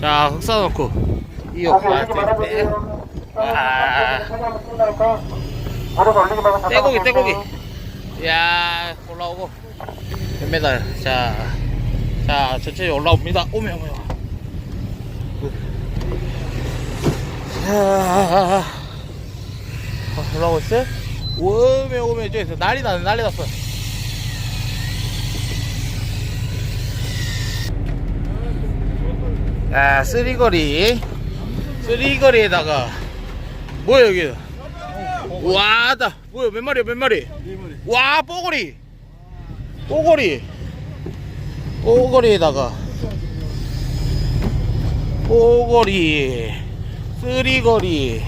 자, 흑사 넣고 이어 때. 아, 떼고기, 떼고기. 야, 올라오고. 몇 메달. 자, 자, 천천히 올라옵니다. 오면, 오면. 자, 어, 올라오고 있어요? 오면, 오면, 저기서 난리 나네, 난리 났어. 자, 쓰리거리. 쓰리거리에다가, 뭐야, 여기. 와, 다 뭐야, 몇 마리야, 몇 마리? 와, 뽀거리. 뽀거리. 뽀거리에다가, 뽀거리. 쓰리거리.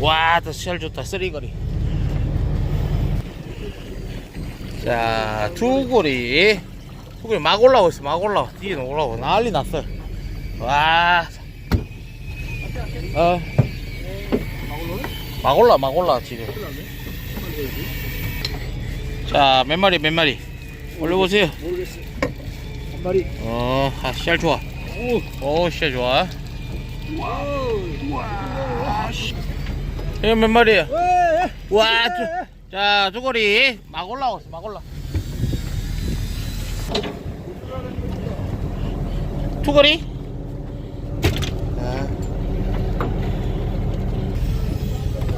와, 더 시알 좋다, 쓰리거리. 자, 두고리. 두고리 막 올라오고 있어, 막 올라와. 뒤에 올라오고. 난리 났어. 와. 어. 막 올라, 막 올라, 지금. 자, 몇 마리, 몇 마리. 올려보세요. 모르겠어. 한 마리. 어, 아, 씨알 좋아. 오, 씨알 좋아. 이거 몇 마리야? 와, 두, 자, 두고리. 막 올라오고 있어, 막 올라. 두고리?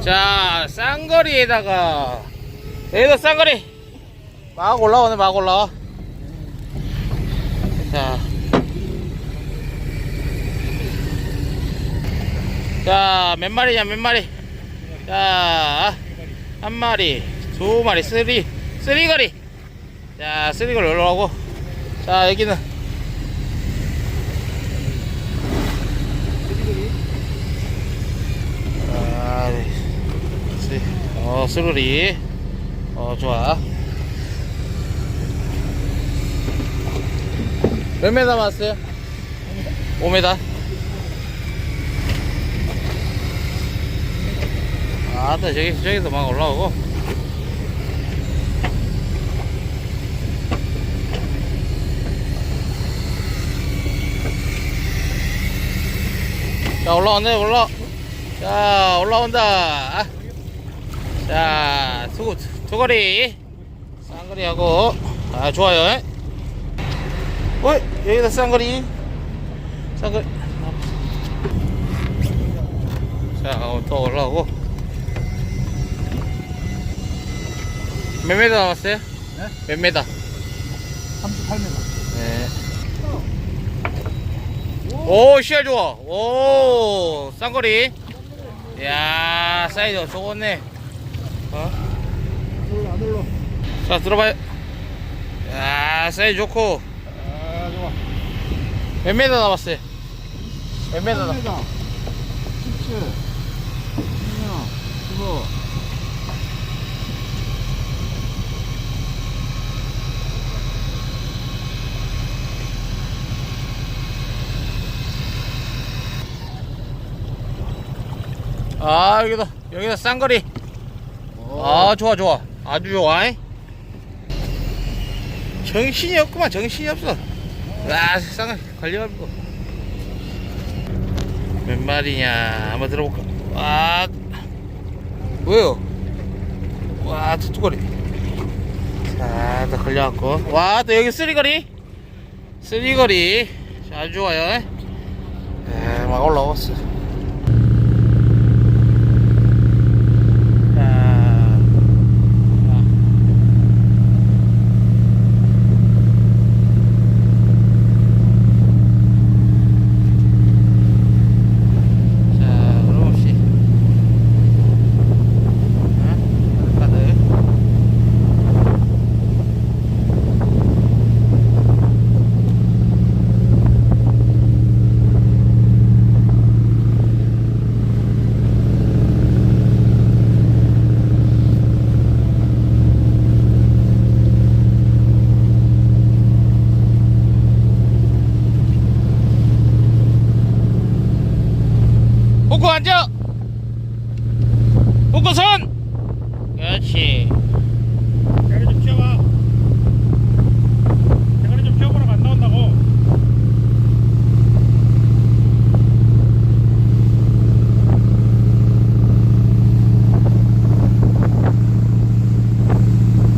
자, 쌍거리에다가, 여기다 쌍거리. 막 올라오네, 막 올라와. 자. 자, 몇 마리냐, 몇 마리. 자, 한 마리, 두 마리, 쓰리, 쓰리거리. 자, 쓰리거리 올라오고. 자, 여기는. 아, 네. 쓰- 어, 쓰리거리. 어, 좋아. 몇 메다 왔어요? 5메다. 아, 또 저기, 저기서 막 올라오고. 자, 올라왔네, 올라. 자, 올라온다. 자, 두, 두거리. 쌍거리 하고. 아, 좋아요. 어이, 여기다 쌍거리. 쌍거리. 자, 어, 또 올라오고. 몇 메다 남았어요? 네? 몇 메다? 38m. 네. 오, 시야 좋아. 오, 쌍거리. 이야, 사이즈 좋네. 어? 안 올라, 안 올라. 자, 들어봐요. 야, 사이즈 좋고. 아, 좋아. 몇 메다 남았어요? 몇 메다 남 17. 16. 15. 아, 여기다, 여기다 쌍거리. 아, 좋아, 좋아. 아주 좋아. 잉? 정신이 없구만, 정신이 없어. 와, 쌍거리 걸려가지고. 몇 마리냐, 한번 들어볼까. 와, 뭐요? 와, 투투거리. 자, 또 걸려갖고. 와, 또 여기 쓰리거리. 쓰리거리. 자, 아주 좋아요. 에, 막 올라왔어. 버선! 그렇지.